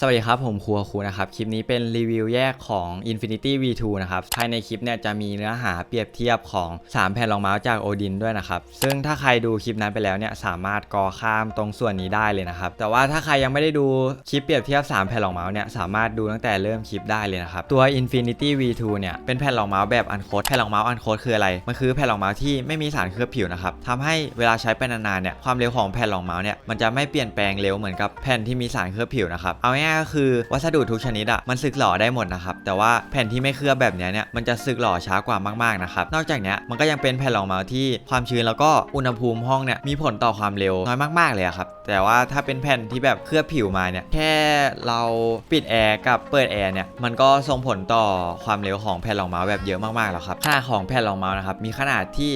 สวัสดีครับ ผมครัวครูนะครับ คลิปนี้เป็นรีวิวแยกของ Infinity V2 นะครับ ภายในคลิปเนี่ยจะมีเนื้อหาเปรียบเทียบของ 3 แผ่นรองเมาส์จากโอดินด้วยนะครับ ซึ่งถ้าใครดูคลิปนั้นไปแล้วเนี่ยสามารถกอข้ามตรงส่วนนี้ได้เลยนะครับ แต่ว่าถ้าใครยังไม่ได้ดูคลิปเปรียบเทียบ 3 แผ่นรองเมาส์เนี่ยสามารถดูตั้งแต่เริ่มคลิปได้เลยนะครับ ตัว Infinity V2 เนี่ยเป็นแผ่นรองเมาส์แบบอันโคดแผ่นรองเมาส์อันโคดคืออะไร มันคือแผ่นรองเมาส์ที่ไม่มีสารเคลือบผิวนะครับทำให้เวลาใช้ไปนานๆเนี่ยความเร็วของแผ่นรองเมาส์เนี่ยมันจะไม่เปลี่ยนแปลงเร็วเหมือนกับแผ่นที่มีสารเคลือบผิวนะครับเอาง่ายๆก็คือวัสดุทุกชนิดอะมันสึกหล่อได้หมดนะครับ แต่ว่าแผ่นที่ไม่เคลือบแบบเนี้ยเนี่ยมันจะสึกหล่อช้ากว่ามากๆนะครับ นอกจากนี้มันก็ยังเป็นแผ่นรองเมาส์ที่ความชื้นแล้วก็อุณหภูมิห้องเนี่ยมีผลต่อความเร็วน้อยมากๆเลยอะครับแต่ว่าถ้าเป็นแผ่นที่แบบเคลือบผิวมาเนี่ยแค่เราปิดแอร์กับเปิดแอร์เนี่ยมันก็ส่งผลต่อความเร็วของแผ่นรองเมาส์แบบเยอะมากๆแล้วครับขนาดของแผ่นรองเมาส์นะครับมีขนาดที่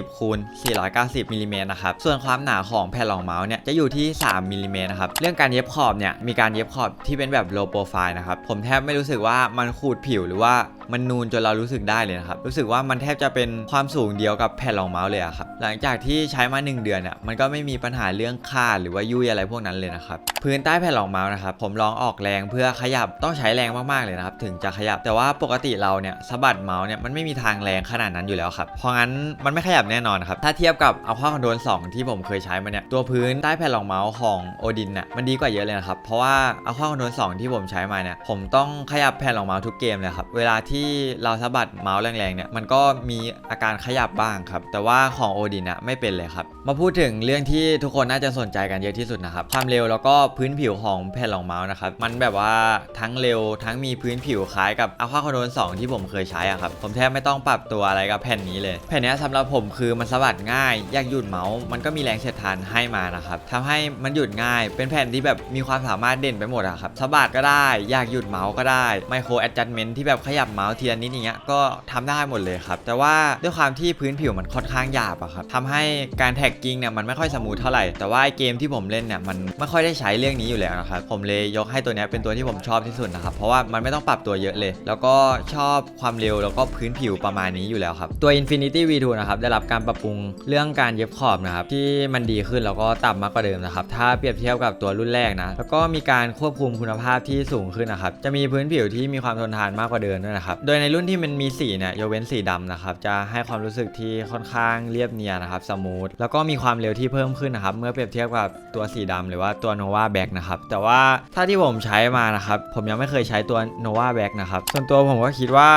420คูณ490มิลลิเมตรนะครับส่วนความหนาของแผ่นรองเมาส์เนี่ยจะอยู่ที่ 3มิลลิเมตรนะครับเรื่องการเย็บขอบเนี่ยมีการเย็บขอบที่เป็นแบบโลโปรไฟล์นะครับ ผมแทบไม่รู้สึกว่ามันขูดผิวหรือว่า มันนูนจนเรารู้สึกได้เลยนะครับ รู้สึกว่ามันแทบจะเป็นความสูงเดียวกับแผ่นรองเมาส์เลยอะครับ หลังจากที่ใช้มา 1 เดือนเนี่ยมันก็ไม่มีปัญหาเรื่องขาดหรือว่ายุ่ยอะไรพวกนั้นเลยนะครับ พื้นใต้แผ่นรองเมาส์นะครับ ผมลองออกแรงเพื่อขยับต้องใช้แรงมากๆเลยนะครับ ถึงจะขยับ แต่ว่าปกติเราเนี่ยสะบัดเมาส์เนี่ยมันไม่มีทางแรงขนาดนั้นอยู่แล้วครับ เพราะงั้นมันไม่ขยับแน่นอนครับ ถ้าเทียบกับเอาข้อคอนโทรล2ที่ผมเคยใช้มาเนี่ย ตัวพื้นใต้แผ่นรองเมาส์ของโอดินเนี่ยมันดีกว่าเยอะเลยนะครับ เพราะว่าเอาข้อคอนโทรล2ที่ผมใช้มาเนี่ย ผมต้องขยับแผ่นรองเมาส์ทุกเกมเลยครับ เวลาที่เราสะบัดเมาส์แรงๆเนี่ยมันก็มีอาการขยับบ้างครับแต่ว่าของโอดินอะไม่เป็นเลยครับมาพูดถึงเรื่องที่ทุกคนน่าจะสนใจกันเยอะที่สุดนะครับความเร็วแล้วก็พื้นผิวของแผ่นรองเมาส์นะครับมันแบบว่าทั้งเร็วทั้งมีพื้นผิวคล้ายกับอาข้อคอนโทรล2ที่ผมเคยใช้อะครับผมแทบไม่ต้องปรับตัวอะไรกับแผ่นนี้เลย แผ่นนี้ยสำหรับผมคือมันสะบัดง่ายยากหยุดเมาส์มันก็มีแรงเสียดทานให้มานะครับทำให้มันหยุดง่าย เป็นแผ่นที่แบบมีความสามารถเด่นไปหมดอะครับสะบัดก็ได้ อยากหยุดเมาส์ก็ได้ไมโครแอดจัดเมนที่แบบขยับเมาส์ทีละนิดอย่างเงี้ยก็ทำได้หมดเลยครับ แต่ว่าด้วยความที่พื้นผิวมันค่อนข้างหยาบอะครับทำให้การแท็กกิ้งเนี่ยมันไม่ค่อยสมูทเท่าไหร่ แต่ว่าเกมที่ผมเล่นเนี่ยมันไม่ค่อยได้ใช้เรื่องนี้อยู่แล้วนะครับ ผมเลยยกให้ตัวนี้เป็นตัวที่ผมชอบที่สุดนะครับ เพราะว่ามันไม่ต้องปรับตัวเยอะเลย แล้วก็ชอบความเร็วแล้วก็พื้นผิวประมาณนี้อยู่แล้วครับ ตัว Infinity V2 นะครับได้รับการปรับปรุงเรื่องการเย็บขอบนะครับที่มันดีขึ้นแล้วก็ต่ำมากกว่าเดิมนะครับ ถ้าเปรียบเทียบกับตัวรุ่นแรกนะ แล้วก็มีการควบคุมคุณภาพที่สูงขึ้นนะครับ จะมีพื้นผิวที่มีความทนทานมากกว่าเดิมด้วยนะครับโดยในรุ่นที่มันมีสีเนี่ยยกเว้นสีดำนะครับ จะให้ความรู้สึกที่ค่อนข้างเรียบเนียนนะครับสมูทแล้วก็มีความเร็วที่เพิ่มขึ้นนะครับ เมื่อเปรียบเทียบกับตัวสีดำหรือว่าตัว Nova Back นะครับ แต่ว่าถ้าที่ผมใช้มานะครับ ผมยังไม่เคยใช้ตัว Nova Back นะครับ ส่วนตัวผมก็คิดว่า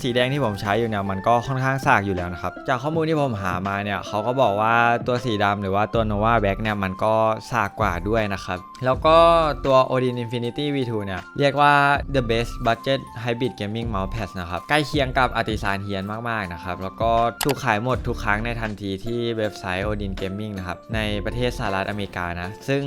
สีแดงที่ผมใช้อยู่เนี่ยมันก็ค่อนข้างสากอยู่แล้วนะครับ จากข้อมูลที่ผมหามาเนี่ยเขาก็บอกว่าตัวสีดำหรือว่าตัว Nova Back เนี่ยมันก็สากกว่าด้วยนะครับ แล้วก็ตัว Odin Infinity V2 เนี่ยเรียกว่า the best budget hybrid gaming p a t นะครับใกล้เคียงกับอาติซานเฮียนมากๆนะครับแล้วก็ถูกขายหมดทุกครั้งในทันทีที่เว็บไซต์ Odin Gaming นะครับในประเทศสหรัฐอเมริกานะซึ่ง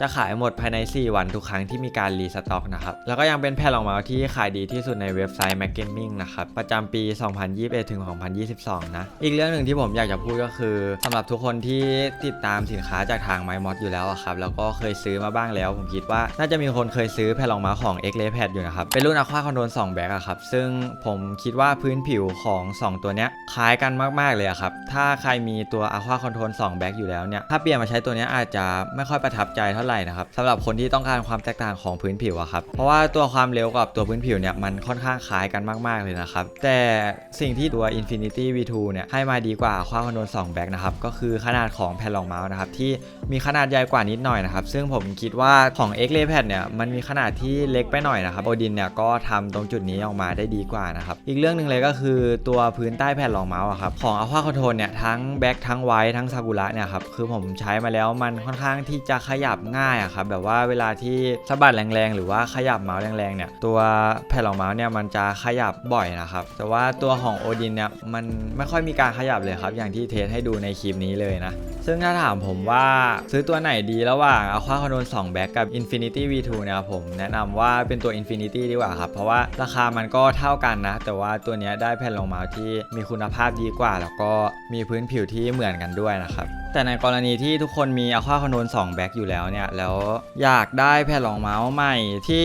จะขายหมดภายใน 4 วันทุกครั้งที่มีการรีสต็อกนะครับแล้วก็ยังเป็นแผ่นรองเมาส์ที่ขายดีที่สุดในเว็บไซต์ Mac Gaming นะครับประจำปี 2021ถึง2022 นะอีกเรื่องหนึ่งที่ผมอยากจะพูดก็คือสำหรับทุกคนที่ติดตามสินค้าจากทาง My Mod อยู่แล้วอะครับแล้วก็เคยซื้อมาบ้างแล้ว ผมคิดว่าน่าจะมีคนเคยซื้อแผ่นรองเมาส์ของ x r a y Pad อยู่นะครับเป็นรุ่น Aqua Control 2 Back อะครับซึ่งผมคิดว่าพื้นผิวของ 2 ตัวเนี้ยคล้ายกันมาก ๆ เลยครับ ถ้าใครมีตัว Aqua Control 2 Back อยู่แล้วเนี่ย ถ้าเปลี่ยนมาใช้ตัวเนี้ยอาจจะไม่ค่อยประทับใจเท่าไหร่นะครับสำหรับคนที่ต้องการความแตกต่างของพื้นผิวอะครับ เพราะว่าตัวความเร็วกับตัวพื้นผิวเนี่ยมันค่อนข้างคล้ายกันมาก ๆ เลยนะครับ แต่สิ่งที่ตัว Infinity V2 เนี่ยให้มาดีกว่า Aqua Control 2 Back นะครับ ก็คือขนาดของแผ่นรองเมาส์นะครับที่มีขนาดใหญ่กว่านิดหน่อยนะครับซึ่งผมคิดว่าของ x r a y Pad เนี่ยมันมีขนาดที่เล็กไปหน่อยนะครับโอดินเนี่ยก็ทำตรงจุดนี้ออกมาได้ดีกว่านะครับ อีกเรื่องหนึ่งเลยก็คือตัวพื้นใต้แผ่นรองเมาส์ครับของ Aqua Control เนี่ยทั้งแบ็คทั้งไวท์ทั้งซากุระเนี่ยครับคือผมใช้มาแล้วมันค่อนข้างที่จะขยับง่ายอะครับแบบว่าเวลาที่สะบัดแรงๆ หรือว่าขยับเมาส์แรงๆเนี่ยตัวแผ่นรองเมาส์เนี่ยมันจะขยับบ่อยนะครับแต่ว่าตัวของโอดินเนี่ยมันไม่ค่อยมีการขยับเลยครับอย่างที่เทสให้ดูในคลิปนี้เลยนะ ซึ่งถ้าถามผมว่าซื้อตัวไหนดีระหว่างอควาคอนโดน2แบ็กกับ Infinity V2 เนี่ยผมแนะนำว่าเป็นตัว Infinity ดีกว่าครับ เพราะว่าราคามันก็เท่ากันนะ แต่ว่าตัวนี้ได้แผ่นรองเมาส์ที่มีคุณภาพดีกว่า แล้วก็มีพื้นผิวที่เหมือนกันด้วยนะครับ แต่ในกรณีที่ทุกคนมี Aqua Control 2 Back อยู่แล้วเนี่ยแล้วอยากได้แผ่นรองเมาส์ใหม่ที่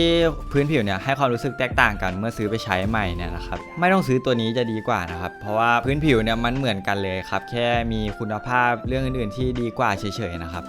พื้นผิวเนี่ยให้ความรู้สึกแตกต่างกันเมื่อซื้อไปใช้ใหม่เนี่ยนะครับไม่ต้องซื้อตัวนี้จะดีกว่านะครับเพราะว่าพื้นผิวเนี่ยมันเหมือนกันเลยครับแค่มีคุณภาพเรื่องอื่นๆที่ดีกว่าเฉยๆนะครับ